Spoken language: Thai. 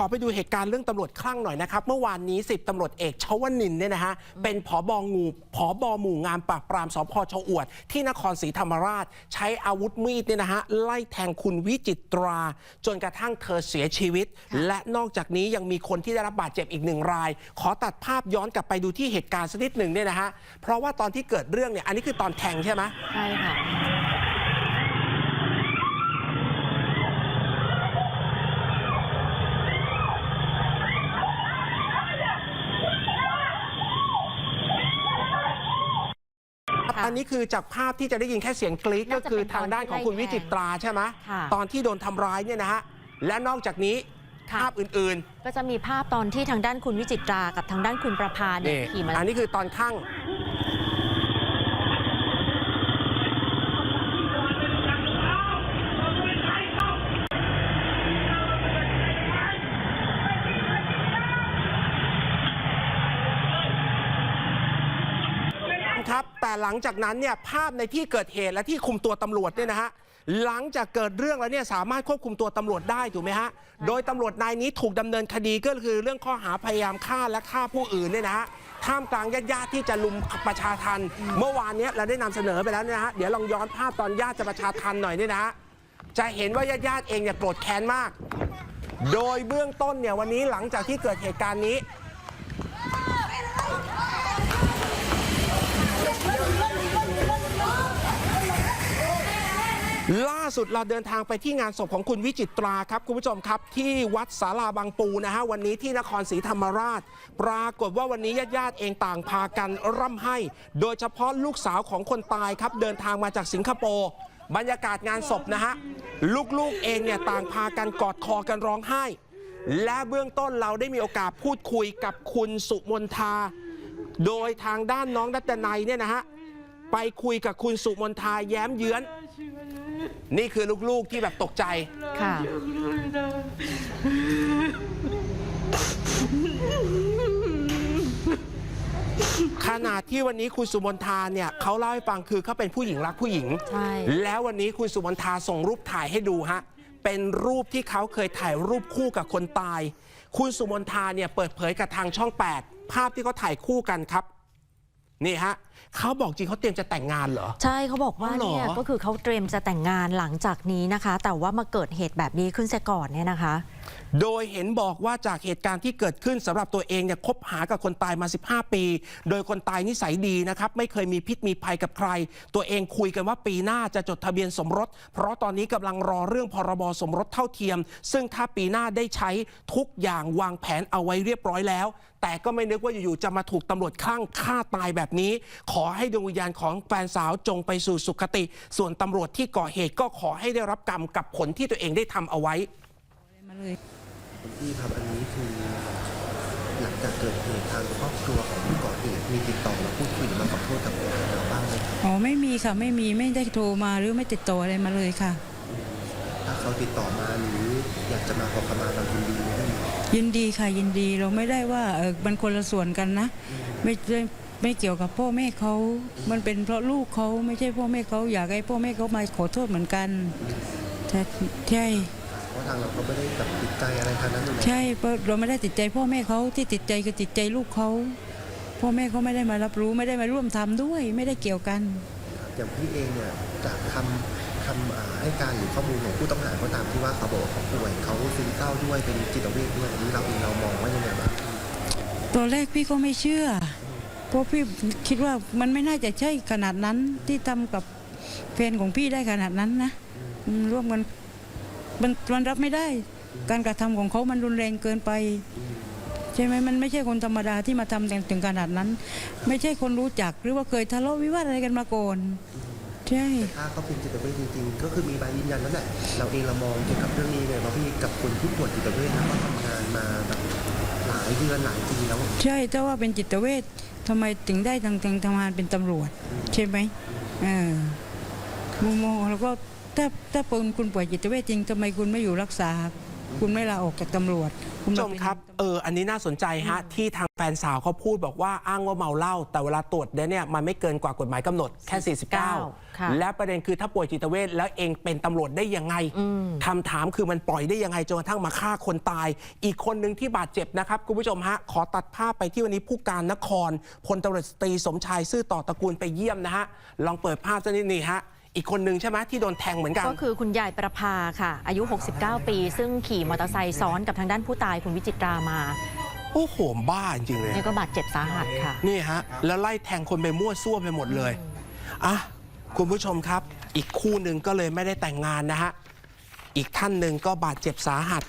ขอไปดูเหตุการณ์เรื่องตำรวจคลั่งหน่อยนะครับ เมื่อวานนี้10ตำรวจเอกชวนินทร์เนี่ยนะฮะเป็นผอบองูผอบอหมู่งานปราบปรามสพชอวด ที่นครศรีธรรมราช ใช้อาวุธมีดเนี่ยนะฮะไล่แทงคุณวิจิตรา จนกระทั่งเธอเสียชีวิต และนอกจากนี้ยังมีคนที่ได้รับบาดเจ็บอีกหนึ่งราย ขอตัดภาพย้อนกลับไปดูที่เหตุการณ์สักนิดหนึ่งเนี่ยนะฮะเพราะว่าตอนที่เกิดเรื่องเนี่ยอันนี้คือตอนแทงใช่ไหมใช่ค่ะ อันนี้คือจากภาพที่จะได้ยินแค่เสียงกรี๊ดก็น่าจะคือเป็นทางด้านของคุณตอนที่วิจิตราใช่ไหมค่ะ ตอนที่โดนทำร้ายเนี่ยนะฮะและนอกจากนี้ค่ะภาพอื่นก็จะมีภาพตอนที่ทางด้านคุณวิจิตรากับทางด้านคุณประภาๆเนี่ยนี่ขี่มาอันนี้คือตอนข้าง ครับ แต่หลังจากนั้นเนี่ยภาพในที่เกิดเหตุและที่คุมตัวตำรวจเนี่ยนะฮะหลังจากเกิดเรื่องแล้วเนี่ยสามารถควบคุมตัวตำรวจได้ถูกไหมฮะ โดยตำรวจนายนี้ถูกดำเนินคดีก็คือเรื่องข้อหาพยายามฆ่าและฆ่าผู้อื่นเนี่ยนะฮะท่ามกลางญาติๆที่จะลุมประชาทัน เมื่อวานเนี้ยเราได้นำเสนอไปแล้วเนยนะฮะเดี๋ยวลองย้อนภาพตอนญาติจะประชาทันหน่อยเนี่ยนะฮะจะเห็นว่าญาติๆเองเนี่ยโกรธแค้นมาก โดยเบื้องต้นเนี่ยวันนี้หลังจากที่เกิดเหตุการณ์นี้ ล่าสุดเราเดินทางไปที่งานศพของคุณวิจิตราครับ คุณผู้ชมครับ ที่วัดศาลาบางปูนะฮะวันนี้ที่นครศรีธรรมราช ปรากฏว่าวันนี้ญาติๆเองต่างพากันร่ำให้ โดยเฉพาะลูกสาวของคนตายครับ เดินทางมาจากสิงคโปร์บรรยากาศงานศพนะฮะลูกๆเองเนี่ยต่างพากันกอดคอกันร้องไห้ และเบื้องต้นเราได้มีโอกาสพูดคุยกับคุณสุมนทา โดยทางด้านน้องรัตนัยเนี่ยนะฮะไปคุยกับคุณสุมนทาแย้มเยื้อน นี่คือลูกๆที่แบบตกใจ ค่ะ ขนาดที่วันนี้คุณสุมนทาเนี่ยเขาเล่าให้ฟังคือเขาเป็นผู้หญิงรักผู้หญิง ใช่ แล้ววันนี้คุณสุมนทาส่งรูปถ่ายให้ดูฮะ เป็นรูปที่เขาเคยถ่ายรูปคู่กับคนตาย คุณสุมนทาเนี่ยเปิดเผยกับทางช่อง 8 ภาพที่เขาถ่ายคู่กันครับ นี่ฮะเขาบอกจริงเขาเตรียมจะแต่งงานเหรอ ใช่เขาบอกว่าอ๋อเหรอ เนี่ยก็คือเขาเตรียมจะแต่งงานหลังจากนี้นะคะ แต่ว่ามาเกิดเหตุแบบนี้ขึ้นซะก่อนเนี่ยนะคะ โดยเห็นบอกว่าจากเหตุการณ์ที่เกิดขึ้นสำหรับตัวเองเนี่ยคบหากับคนตายมา 15 ปี โดยคนตายนิสัยดีนะครับ ไม่เคยมีพิษมีภัยกับใคร ตัวเองคุยกันว่าปีหน้าจะจดทะเบียนสมรส เพราะตอนนี้กำลังรอเรื่องพรบสมรสเท่าเทียม ซึ่งถ้าปีหน้าได้ใช้ทุกอย่างวางแผนเอาไว้เรียบร้อยแล้วแต่ก็ไม่นึกว่าอยู่ๆจะมาถูกตำรวจคลั่งฆ่าตายแบบนี้ ขอให้ดวงวิญญาณของแฟนสาวจงไปสู่สุคติ ส่วนตำรวจที่ก่อเหตุก็ขอให้ได้รับกรรมกับผลที่ตัวเองได้ทำเอาไว้คุณพี่ครับอันนี้คือหลังจากเกิดเหตุทางครอบครัวของผู้ก่อเหตุมีติดต่อมาพูดคุยหรือมาขอโทษกับเราบ้างไหมครับอ๋อไม่มีค่ะไม่มีไม่ได้โทรมาหรือไม่ติดต่ออะไรมาเลยค่ะถ้า เขาติดต่อมาหรืออยากจะมาขอขมาเรายินดีไหมพี่ยินดีค่ะยินดีเราไม่ได้ว่าเออมันคนละส่วนกันนะ ไม่ได้ไม่เกี่ยวกับพ่อแม่เขา มันเป็นเพราะลูกเขาไม่ใช่พ่อแม่เขาอยากให้พ่อแม่เขามาขอโทษเหมือนกันใช่ใช่เพราะทางเราก็ไม่ได้กับติดใจอะไรทางนั้นอยู่แล้วใช่เพราะเราไม่ได้ติดใจพ่อแม่เขาที่ติดใจคือติดใจลูกเขาพ่อแม่เขาไม่ได้มารับรู้ไม่ได้มาร่วมทำด้วย ไม่ได้เกี่ยวกันอย่างพี่เองเนี่ยจากคำ คำให้การหรือข้อมูลของผู้ต้องหาก็ตามที่ว่าเขาบอกว่าเขาป่วยเขาซึมเศร้าด้วยเป็นจิตเวชด้วยอันนี้เราเองเรามองว่ายังไงบ้างตอนแรกพี่ก็ไม่เชื่อเพราะพี่คิดว่ามันไม่น่าจะใช่ขนาดนั้นที่ทำกับแฟนของพี่ได้ขนาดนั้นนะร่วมกันมันมันรับไม่ได้ การกระทำของเขามันรุนแรงเกินไปใช่ไหมมันไม่ใช่คนธรรมดาที่มาทำถึงขนาดนั้น ไม่ใช่คนรู้จักหรือว่าเคยทะเลาะวิวาทอะไรกันมาก่อน ใช่ถ้าเขาเป็นจิตเวชจริงๆ ก็คือมีใบยืนยันแล้วแหละเราเองเรามองเกี่ยวกับเรื่องนี้ไงว่าพี่กับคนที่ป่วยจิตเวชแล้วก็ทำงานมาแบบหลายเดือนหลายปีแล้วใช่ถ้าว่าเป็นจิตเวชทำไมถึงได้ทางทางทำงานเป็นตำรวจ ใช่ไหมเออมุมมองแล้วก็ถ้าถ้าเป็นคุณป่วยจิตเวชจริงทำไมคุณไม่อยู่รักษา คุณไม่ลาออกจากตำรวจ คุณผู้ชมามเป็นครับเอออันนี้น่าสนใจฮะที่ทางแฟนสาวเขาพูดบอกว่าอ้างว่าเมาเหล้าแต่เวลาตรวจเนี่ยมันไม่เกินกว่ากฎหมายกำหนดแค่ค่ะ49 และประเด็นคือถ้าป่วยจิตเวชแล้วเองเป็นตำรวจได้ยังไงคำถามคือมันปล่อยได้ยังไงจนกระทั่งมาฆ่าคนตาย อีกคนหนึ่งที่บาดเจ็บนะครับคุณผู้ชมฮะขอตัดภาพไปที่วันนี้ผู้การนครพลตำรวจตรีสมชายซื่อต่อตระกูลไปเยี่ยมนะฮะลองเปิดภาพสักนิดนี่ฮะ อีกคนหนึ่งใช่ไหมที่โดนแทงเหมือนกัน ก็คือคุณยายประภาค่ะ อายุ 69 ปี ซึ่งขี่มอเตอร์ไซค์ซ้อนกับทางด้านผู้ตายคุณวิจิตรามาโอ้โหบ้าจริงๆเลยเนี่ยก็บาดเจ็บสาหัสค่ะ นี่ฮะ แล้วไล่แทงคนไปมั่วซั่วไปหมดเลยอะคุณผู้ชมครับ อีกคู่หนึ่งก็เลยไม่ได้แต่งงานนะฮะ อีกท่านหนึ่งก็บาดเจ็บสาหัส